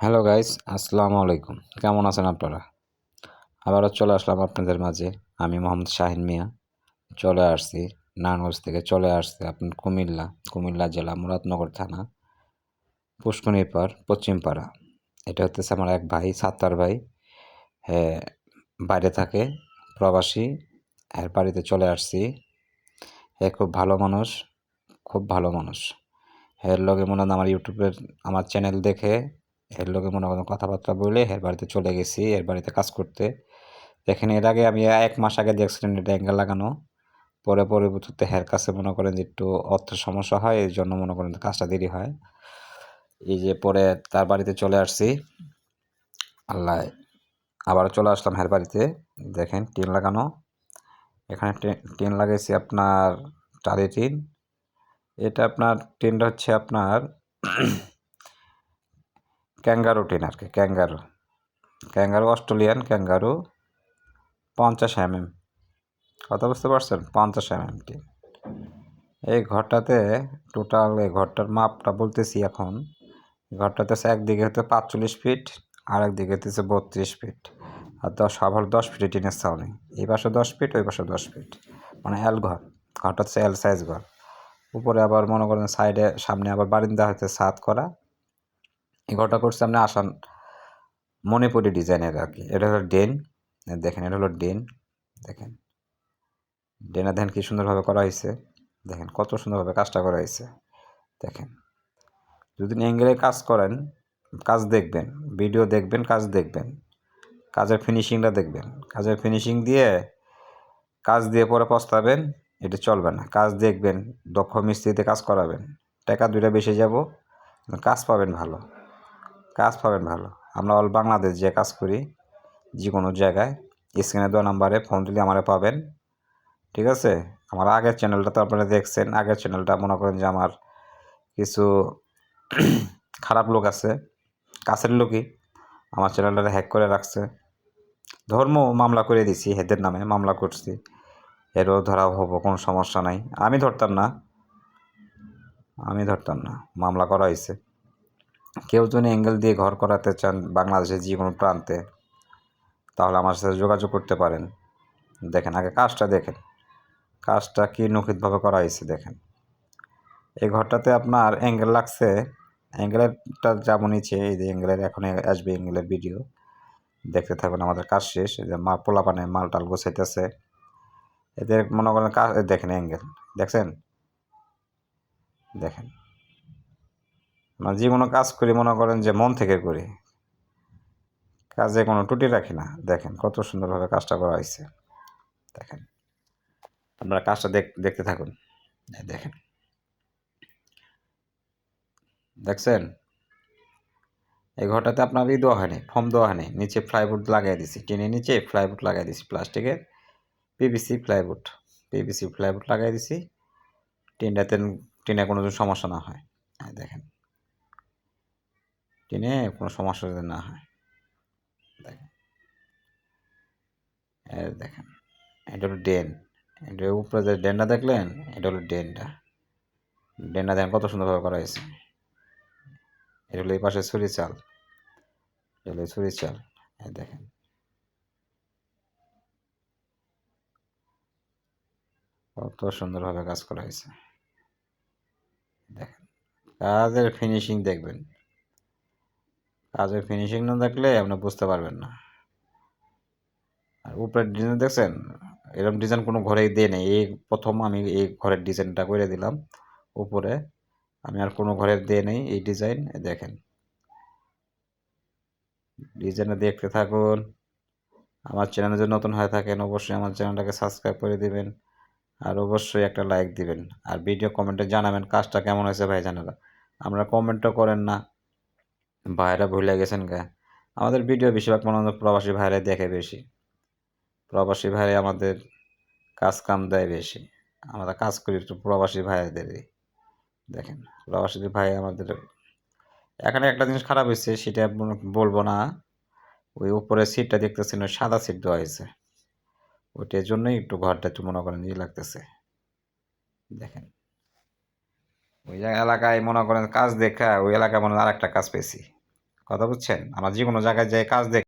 Hello guys আসসালামু আলাইকুম কেমন আছেন আপনারা? আবারও চলে আসলাম আপনাদের মাঝে। আমি মোহাম্মদ শাহিন মিয়া। চলে আসছি। নারায়ণগঞ্জ থেকে চলে আসছে আপনার কুমিল্লা কুমিল্লা জেলা, মুরাদনগর থানা পুষ্কনির পাড় পশ্চিমপাড়া। এটা হচ্ছে আমার এক ভাই, সাত্তার ভাই। হ্যাঁ বাইরে থাকে, প্রবাসী। এর বাড়িতে চলে আসছি। হ্যাঁ খুব ভালো মানুষ, খুব ভালো মানুষ। এর লগে মনে হয় আমার ইউটিউবের, আমার চ্যানেল দেখে এর লোকে মনে করেন কথাবার্তা বলে এর বাড়িতে চলে গেছি, এর বাড়িতে কাজ করতে। দেখেন এর আগে আমি এক মাস আগে দেখছিলাম এটা অ্যাঙ্গেল লাগানো, পরে পরবর্তীতে হের কাছে মনে করেন যে একটু অর্থের সমস্যা হয়, এই জন্য মনে করেন কাজটা দেরি হয়। এই যে পরে তার বাড়িতে চলে আসছি। আল্লাহ আবার চলে আসলাম হের বাড়িতে। দেখেন টিন লাগানো। এখানে টিন লাগাইছি আপনার টালি টিন। এটা আপনার টিনটা হচ্ছে আপনার ক্যাঙ্গারু টিন আর কি, ক্যাঙ্গারু। ক্যাঙ্গারু অস্ট্রেলিয়ান, ক্যাঙ্গারু পঞ্চাশ এম এম কথা বুঝতে পারছেন? পঞ্চাশ এম এম টিন। এই ঘরটাতে টোটাল এই ঘরটার মাপটা বলতেছি এখন ঘরটাতে হচ্ছে একদিকে হতে পাঁচচল্লিশ ফিট আর একদিকে হতেছে বত্রিশ ফিট। আর দশ, আবার দশ ফিটে টিনের ছাউনি এই পাশে দশ ফিট, ওই পাশে দশ ফিট। মানে এল ঘর, ঘরটা হচ্ছে এল সাইজ ঘর। উপরে আবার মনে করেন সাইডে সামনে আবার বারিন্দা হচ্ছে ছাদ করা। এই ঘরটা করছে আপনি আসান মণিপুরি ডিজাইনের আর কি। এটা হলো ডেন, দেখেন, এটা হলো ডেন, দেখেন। ডেনা দেখেন কি সুন্দরভাবে করা হয়েছে। দেখেন কত সুন্দরভাবে কাজটা করা হয়েছে। দেখেন, যদি অ্যাঙ্গেলে কাজ করেন, কাজ দেখবেন, ভিডিও দেখবেন, কাজ দেখবেন, কাজের ফিনিশিংটা দেখবেন। কাজের ফিনিশিং দিয়ে কাজ দিয়ে পরে পস্তাবেন, এটা চলবে না। কাজ দেখবেন, দক্ষ মিস্ত্রিতে কাজ করাবেন। টাকা দুইটা বেশি যাব, কাজ পাবেন ভালো। কাজ পাবেন ভালো। আমরা অল বাংলাদেশ যে কাজ করি যে কোনো জায়গায় স্ক্রিনে দেওয়া নাম্বারে ফোন দিলে আমারে পাবেন। ঠিক আছে? আমার আগের চ্যানেলটা তো আপনারা দেখছেন, আগের চ্যানেলটা মনে করেন যে আমার কিছু খারাপ লোক আছে, কাছের লোকই, আমার চ্যানেলটা হ্যাক করে রাখছে। ধর্ম মামলা করে দিছি, হেদের নামে মামলা করছি। এরও ধরা হব, কোনো সমস্যা নাই। আমি ধরতাম না। আমি ধরতাম না, মামলা করা হয়েছে কেউ যদি অ্যাঙ্গেল দিয়ে ঘর করাতে চান বাংলাদেশের যে কোনো প্রান্তে, তাহলে আমার সাথে যোগাযোগ করতে পারেন। দেখেন, আগে কাজটা দেখেন। কাজটা কি নখিতভাবে করা হয়েছে দেখেন। এই ঘরটাতে আপনার অ্যাঙ্গেল লাগছে, অ্যাঙ্গেলেরটা যেমন ইচ্ছে এই যে অ্যাঙ্গেলের এখন আসবে অ্যাঙ্গেলের ভিডিও। দেখতে থাকবেন আমাদের কাজ শেষ। যে মা, পোলাপানে মাল টাল গোছাইতেছে। এদের মনে করেন কাজ, দেখেন অ্যাঙ্গেল। দেখছেন? দেখেন। মানে যে কোনো কাজ করি, মনে করেন যে মন থেকে করি। কাজে কোনো টুটি রাখি না। দেখেন কত সুন্দরভাবে কাজটা করা হয়েছে। দেখেন। আপনারা কাজটা দেখতে থাকুন। দেখেন। দেখছেন? এই ঘরটাতে আপনার ই দেওয়া হয়নি, ফোম দেওয়া হয়নি। নিচে ফ্লাইউড লাগাই দিছি। টিনের নিচে ফ্লাইউড লাগাই দিছি, প্লাস্টিকের। পিভিসি ফ্লাইউড পিভিসি ফ্লাইউড লাগাই দিছি। টিনটাতে, টিনে কোনো সমস্যা না হয়। দেখেন। টেনে কোনো সমস্যা যদি না হয়। দেখেন। দেখেন, এটা হলো ড্রেন। এটার উপরে যে ড্রেনটা দেখলেন, এটা হলো ড্রেনটা। ড্রেনটা দেখেন কত সুন্দরভাবে করা হয়েছে। এটা হলো এই পাশে ছুরি চাল। এটা হলো ছুরি চাল। দেখেন। কত সুন্দরভাবে কাজ করা হয়েছে। দেখেন, কাজের ফিনিশিং দেখবেন। কাজের ফিনিশিং না থাকলে আপনি বুঝতে পারবেন না। আর উপরের ডিজাইন দেখছেন? এরকম ডিজাইন কোনো ঘরে দিয়ে নেই। এই প্রথম আমি এই ঘরের ডিজাইনটা করে দিলাম উপরে। আমি আর কোনো ঘরের দিয়ে নেই এই ডিজাইন দেখেন। ডিজাইনটা দেখতে থাকুন। আমার চ্যানেলে যদি নতুন হয়ে থাকেন, অবশ্যই আমার চ্যানেলটাকে সাবস্ক্রাইব করে দিবেন। আর অবশ্যই একটা লাইক দিবেন। আর ভিডিও কমেন্টে জানাবেন কাজটা কেমন হয়েছে ভাই জানারা আমরা কমেন্টও করেন না। ভাইরা ভুলে গেছেন গা। আমাদের ভিডিও বেশিরভাগ মনে হয় প্রবাসী ভাইরা দেখে বেশি। প্রবাসী ভাই আমাদের কাজ কাম দেয় বেশি। আমরা কাজ করি একটু প্রবাসী ভাইদেরই। দেখেন, প্রবাসী ভাই আমাদের এখানে একটা জিনিস খারাপ হয়েছে, সেটা বলব না। ওই উপরে সিটটা দেখতেছেন, ওই সাদা সিট দেওয়া হয়েছে। ওইটার জন্যই একটু ঘরটা একটু মনে করেন ইয়ে লাগতেছে। দেখেন, ওই এলাকায় মনে করেন কাজ দেখা, ওই এলাকায় মনে হয় আর একটা কাজ পেয়েছি। কথা বুঝছেন? আমরা যে কোনো জায়গায় যাই কাজ দেখ